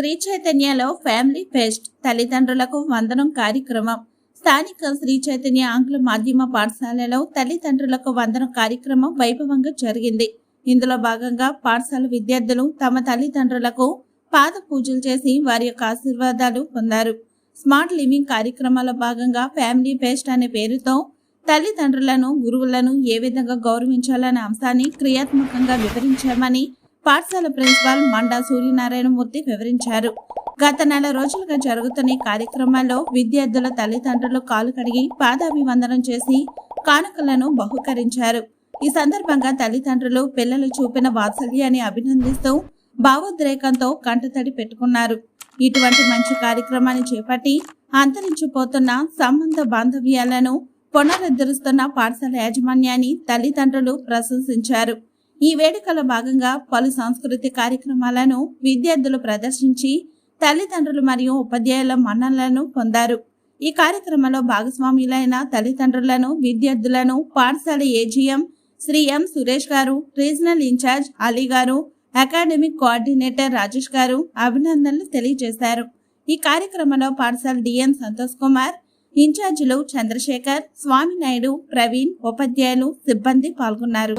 Shri చైతన్యలో family pest తల్లిదండ్రులకు వందనం కార్యక్రమం. స్థానిక శ్రీ చైతన్య ఆంగ్ల మాధ్యమ పాఠశాలలో తల్లిదండ్రులకు వందనం కార్యక్రమం వైభవంగా జరిగింది. ఇందులో భాగంగా పాఠశాల విద్యార్థులు తమ తల్లిదండ్రులకు పాద పూజలు చేసి వారి యొక్క ఆశీర్వాదాలు పొందారు. స్మార్ట్ లివింగ్ కార్యక్రమాల భాగంగా ఫ్యామిలీ ఫెస్ట్ అనే పేరుతో తల్లిదండ్రులను గురువులను ఏ విధంగా గౌరవించాలనే అంశాన్ని క్రియాత్మకంగా వివరించామని పాఠశాల ప్రిన్సిపాల్ మండా సూర్యనారాయణమూర్తి వివరించారు. గత నెల రోజులుగా జరుగుతున్న కార్యక్రమాల్లో విద్యార్థుల తల్లిదండ్రులు కాలు కడిగి పాదాభివందనం చేసి కానుకలను బహుకరించారు. ఈ సందర్భంగా తల్లిదండ్రులు పిల్లలు చూపిన వాత్సల్యాన్ని అభినందిస్తూ భావోద్రేకంతో కంటతడి పెట్టుకున్నారు. ఇటువంటి మంచి కార్యక్రమాన్ని చేపట్టి అంతరించిపోతున్న సంబంధ బాంధవ్యాలను పునరుద్ధరిస్తున్న పాఠశాల యాజమాన్యాన్ని తల్లిదండ్రులు ప్రశంసించారు. ఈ వేడుకలో భాగంగా పలు సాంస్కృతిక కార్యక్రమాలను విద్యార్థులు ప్రదర్శించి తల్లిదండ్రులు మరియు ఉపాధ్యాయుల మన్ననలను పొందారు. ఈ కార్యక్రమంలో భాగస్వాములైన తల్లిదండ్రులను విద్యార్థులను పాఠశాల ఏజీఎం శ్రీ ఎం సురేష్ గారు రీజనల్ ఇన్ఛార్జ్ అలీ గారు అకాడమిక్ కోఆర్డినేటర్ రాజేష్ గారు అభినందనలు తెలియజేశారు. ఈ కార్యక్రమంలో పాఠశాల డిఎన్ సంతోష్ కుమార్ ఇన్ఛార్జీలు చంద్రశేఖర్ స్వామినాయుడు ప్రవీణ్ ఉపాధ్యాయులు సిబ్బంది పాల్గొన్నారు.